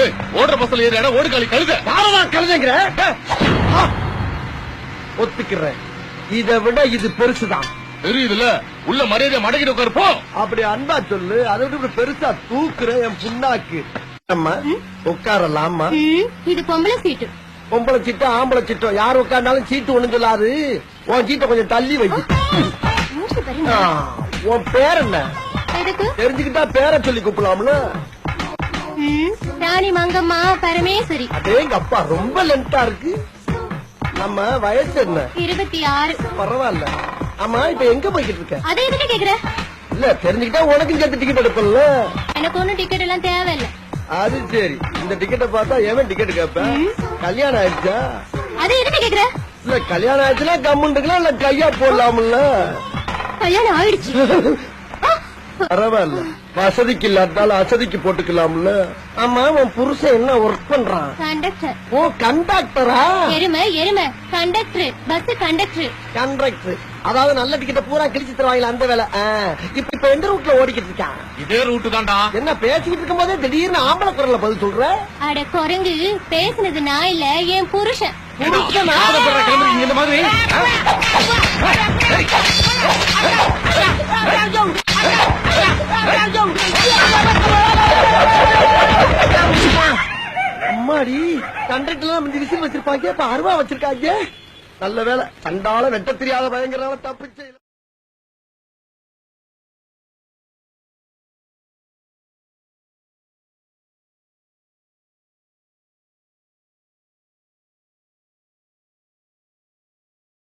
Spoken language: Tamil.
ஏய் ஓடுற பஸ்ல ஏறி ஓடு காலி கழுத. யாரதான் கழுதைங்கிற? ஒத்துக்கிறேன். இதை விட இது பெருசுதான். தெரியுதுல உள்ள மரியாதை மடக்கிட்டு உட்காரு போ. அப்படி அன்பா சொல்லு அதை விட பெருசா தூக்குற என் புண்ணாக்கு. அம்மா உட்காரலாமா? இது பொம்பளை சீட்டு. பொம்பளை சீட்டோ ஆம்பளை சீட்டோ யார் உட்கார்ந்தாலும் சீட்டு ஒண்ணு சொல்லாது. உன் சீட்டை கொஞ்சம் தள்ளி வை. உன் பேர் என்ன? தெரிஞ்சுக்கிட்டா பேரை சொல்லி கூப்பிடலாம்ல. ராணி மங்கம்மா பரமேஸ்வரி. அதே எங்க அப்பா ரொம்ப லென்த்தா இருக்கு. நம்ம வயசு என்ன? இருபத்தி ஆறு. பரவாயில்ல. ஆமா இப்ப எங்க போய்கிட்டு இருக்க? அதை எதுக்கு கேக்குற? இல்ல தெரிஞ்சுக்கிட்டா உனக்கும் சேர்த்து டிக்கெட் எடுப்பல எனக்கு ஒண்ணும் டிக்கெட் எல்லாம் தேவையில்ல. அது சரி. இந்த டிக்கெட்டை பார்த்தா எவன் டிக்கெட் கேப்ப கல்யாணம் ஆயிடுச்சா? அதை எதுக்கு கேக்குற? இல்ல கல்யாணம் ஆயிடுச்சுன்னா கம்முண்டுக்கலாம் இல்ல கையா போடலாம்ல? கல்யாணம் ஆயிடுச்சு. பரவாயில்ல வசதிக்கு இல்லாட்டாலும் அசதிக்கு போட்டுக்கலாம்ல ஆமா உன் புருஷன் என்ன ஒர்க் பண்றான் கண்டக்டர் ஓ கண்டக்டரா எருமை எருமை கண்டக்டர் பஸ் கண்டக்டர் கண்டக்டர் அதாவது நல்ல டிக்கெட்டை பூரா கிழிச்சு தருவாங்களா அந்த வேலை ஆ, இப்ப இப்ப எந்த ரூட்ல ஓடிக்கிட்டு இருக்கான் இதே ரூட்டு தான்டா என்ன பேசிக்கிட்டு இருக்கும் போதே திடீர்னு ஆம்பளை குரல்ல பதில் சொல்ற அட குரங்கு பேசுனது நான் இல்ல என் புருஷன் புருஷனா? இந்த மாதிரி கண்டக்டர் கண்டக்டர்லாம் நம்ம விசில் வச்சிருப்பாங்க இப்ப அருவா வச்சிருக்காங்க. நல்ல வேலை சண்டால வெட்ட தெரியாத பயங்கரனால தப்பிச்சு